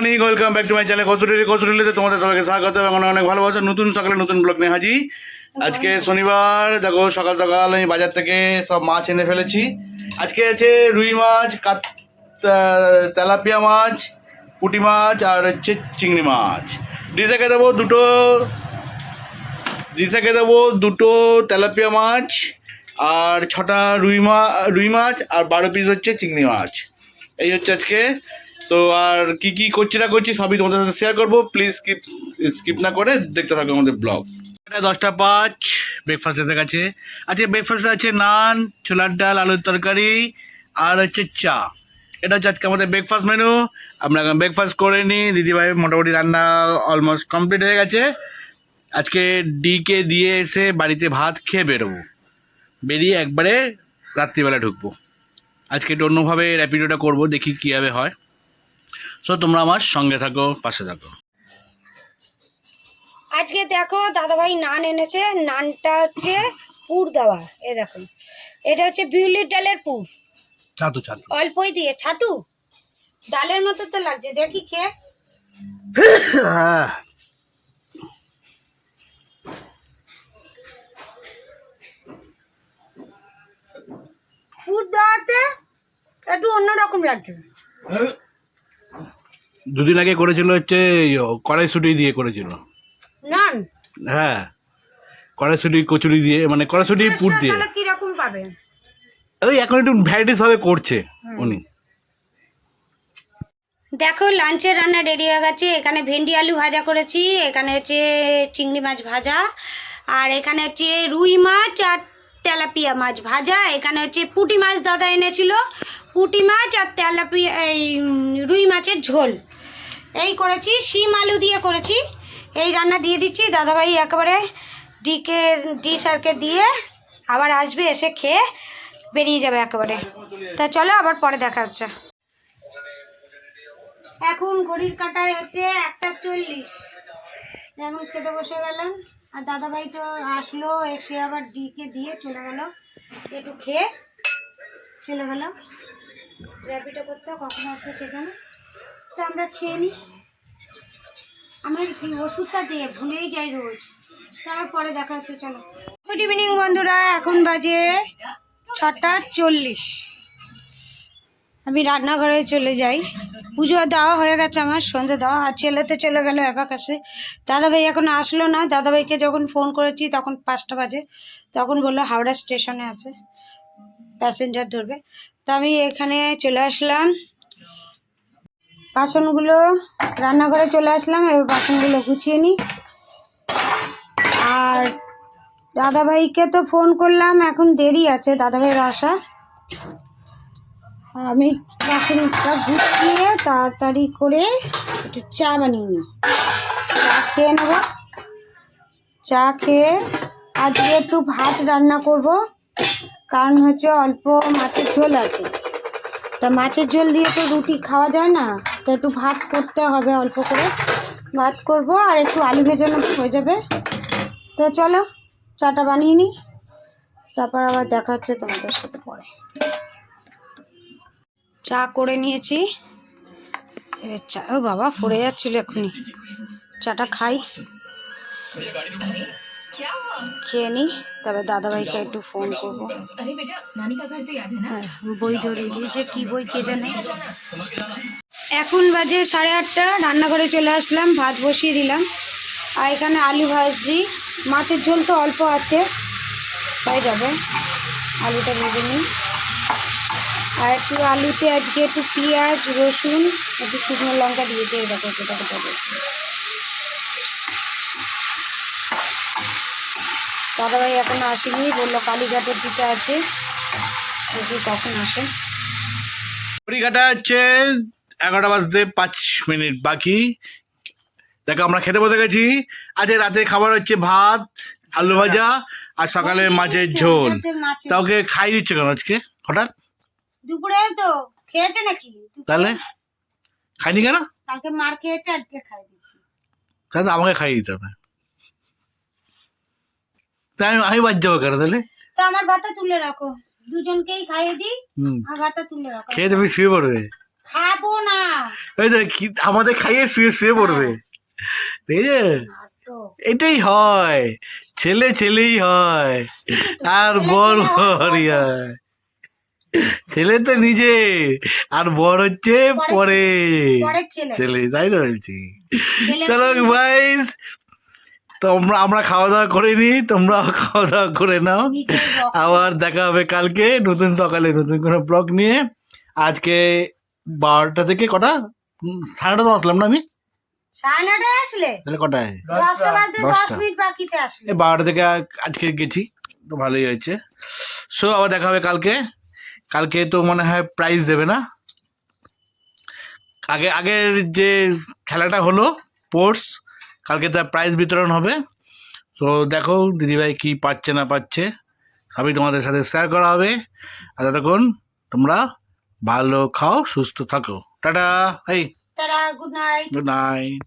Morning welcome back to my channel কসুরি কসুরিতে তোমাদের সবাইকে স্বাগত এবং অনেক অনেক ভালোবাসা। নতুন সকালে নতুন ব্লগ নিয়ে হাজি আজকে শনিবার, দেখো সকাল সকাল আমি বাজার থেকে সব মাছ এনে ফেলেছি। আজকে আছে রুই মাছ, কাত তেলাপিয়া মাছ, পুঁটি মাছ আর হচ্ছে চিংড়ি মাছ। ডিসাকে দেবো দুটো ডিসাকে দেবো দুটো তেলাপিয়া মাছ আর ছটা রুই মা রুই মাছ আর বারো পিস হচ্ছে চিংড়ি মাছ। এই হচ্ছে আজকে। তো আর কি কি করছি না করছি সবই তোমাদের সাথে শেয়ার করব। প্লিজ স্কিপ স্কিপ না করে দেখতে থাকো আমাদের ব্লগ এটা দশটা পাঁচ ব্রেকফাস্ট এসে গেছে। আজকে ব্রেকফাস্ট আছে নান, ছোলার ডাল, আলুর তরকারি, আর হচ্ছে চা। এটা হচ্ছে আজকে আমাদের ব্রেকফাস্ট মেনু আমরা এখন ব্রেকফাস্ট করে নিই। দিদিভাই মোটামুটি রান্না অলমোস্ট কমপ্লিট হয়ে গেছে। আজকে ডিকে দিয়ে এসে বাড়িতে ভাত খেয়ে বেরোবো। বেরিয়ে একবারে রাত্রিবেলা ঢুকবো। আজকে একটু অন্যভাবে র্যাপিডোটা করব, দেখি কীভাবে হয়। সো তোমরা আমার সঙ্গে থাকো পাশে থাকো। আজকে দেখো দাদাভাই নান এনেছে নানটা হচ্ছে পুর দেওয়া এ দেখো। এটা হচ্ছে বিউলির ডালের পুর। ছাতু ছাতু। অল্পই দিয়ে ছাতু? ডালের মতো তো লাগছে দেখি খেয়ে। পুর দেওয়াতে একটু অন্যরকম লাগছে। দুদিন আগে করেছিল হচ্ছে কড়াইশুটি দিয়ে করেছিল। নান? হ্যাঁ কড়াইশুটি কচুরি দিয়ে মানে কড়াইশুটি পুর দিয়ে। কীরকম পাবে? ওই এখন একটু ভ্যারাইটিস ভাবে করছে উনি। দেখো লাঞ্চের রান্না রেডি হয়ে গেছে। এখানে ভেন্ডি আলু ভাজা করেছি এখানে হচ্ছে চিংড়ি মাছ ভাজা আর এখানে হচ্ছে রুই মাছ আর তেলাপিয়া মাছ ভাজা। এখানে হচ্ছে পুঁটি মাছ দাদা এনেছিল। পুঁটি মাছ আর তেলাপিয়া এই রুই মাছের ঝোল। এই করেছি, শিম আলু দিয়ে করেছি। এই রান্না দিয়ে দিচ্ছি, দাদাভাই একেবারে ডিকে, ডি স্যারকে দিয়ে আবার আসবে, এসে খেয়ে বেরিয়ে যাবে একেবারে। তা চলো আবার পরে দেখা হচ্ছে। এখন ঘড়ির কাটায় হচ্ছে একটা চল্লিশ। এখন খেতে বসে গেলাম, আর দাদাভাই তো আসলো, এসে আবার ডিকে দিয়ে চলে গেল। একটু খেয়ে চলে গেল। র্যাপিডো করতে কখন আসবে কে জানে। তো আমরা খেয়ে নিই। আমার ওষুধটা দিয়ে ভুলেই যাই রোজ। তারপরে দেখা হচ্ছে, চলো। গুড ইভিনিং বন্ধুরা, এখন বাজে ছটা চল্লিশ। আমি রান্নাঘরে চলে যাই। পুজো দেওয়া হয়ে গেছে আমার, সন্ধে দেওয়া আর ছেলে তো চলে গেল কাছে দাদাভাই এখন আসলো না। দাদাভাইকে যখন ফোন করেছি, তখন পাঁচটা বাজে। তখন বলল হাওড়া স্টেশনে আছে, প্যাসেঞ্জার ধরবে। তা আমি এখানে চলে আসলাম। বাসনগুলো রান্নাঘরে চলে আসলাম, এবার বাসনগুলো গুছিয়ে নিই। আর দাদাভাইকে তো ফোন করলাম, এখন দেরি আছে দাদাভাইয়ের আসা আমি বাসনটা গুছিয়ে তাড়াতাড়ি করে একটু চা বানিয়ে নিই। চা খেয়ে নেব। চা খেয়ে আজকে একটু ভাত রান্না করব, কারণ হচ্ছে অল্প মাছের ঝোল আছে। তা মাছের ঝোল দিয়ে তো রুটি খাওয়া যায় না। তো একটু ভাত করতে হবে অল্প করে। ভাত করব আর একটু আলু ভেজানো হয়ে যাবে। তো চলো, চাটা বানিয়ে নিই। তারপর আবার দেখা হচ্ছে তোমাদের সাথে পরে। চা করে নিয়েছি। এবার চা, ও বাবা, পড়ে যাচ্ছিল এখনই চাটা খাই। খেয়ে নিই তবে দাদাভাইকে একটু ফোন করব। হ্যাঁ, বই ধরিয়ে দিয়েছে কি বই কে জানে এখন বাজে সাড়ে আটটা রান্নাঘরে চলে আসলাম ভাত বসিয়ে দিলাম। আর এখানে আলু ভাজি মাছের ঝোল তো অল্প আছে। হয়ে যাবে আলুটা ভেজে নিই। আর একটু আলুতে আজকে একটু পেঁয়াজ রসুন একটু শুকনো লঙ্কা দিয়েছে সেটাকে দেবো দাদাভাই এখনও আসেনি বলল কালীঘাটের দিকে আছে। দেখি কখন আসে। ঘড়িঘাটা হচ্ছে এগারোটা বাজতে পাঁচ মিনিট বাকি। দেখো আমরা খেতে বসে গেছি। আজকে রাতে খাবার হচ্ছে ভাত আলু ভাজা আর সকালে মাছের ঝোল। মাছের- তা ওকে খাই দিচ্ছে কেন আজকে হঠাৎ? দুপুরে তো খেয়েছে নাকি? তাহলে? খাইনি কেন? কালকে মার খেয়েছে আজকে খাই দিচ্ছি। তাহলে আমাকে খাইয়ে দিতে হবে। তাই আমি আমি বাদ যাব কেন তাহলে? তো আমার ভাতটা তুলে রাখো। দুজনকেই খাইয়ে দিই আর ভাতটা তুলে রাখো। খেয়ে তুমি শুয়ে পড়বে। খাব না। এই কি- আমাদের খাইয়ে শুয়ে শুয়ে পড়বে। দেখেছে নাটক। এটাই হয়। ছেলে ছেলেই হয়। আর বর বরই হয়। ছেলে তো নিজে আর বর হচ্ছে পরে। পরের ছেলে। ছেলে তাই তো বলছি। ছেলে চলো ভাইস তোমরা আমরা খাওয়া দাওয়া করে নি তোমরাও খাওয়া দাওয়া করে নাও। আবার দেখা হবে কালকে নতুন সকালে নতুন কোনো ব্লগ নিয়ে। আজকে বারোটা থেকে কটা? সাড়ে নটা আসলাম না আমি? সাড়ে নটায় আসলে? তাহলে কটায়। মিনিট বাকিতে আসলে। বারোটা থেকে আজকে গেছি তো ভালোই হয়েছে। সো আবার দেখা হবে কালকে। কালকে তো মনে হয় প্রাইজ দেবে না। আগে আগের যে খেলাটা হলো স্পোর্টস কালকে তার প্রাইজ বিতরণ হবে। তো দেখো দিদিভাই কি পাচ্ছে না পাচ্ছে সবই তোমাদের সাথে শেয়ার করা হবে। আর ততক্ষণ তোমরা ভালো খাও সুস্থ থাকো। টাটা এই। Good night good night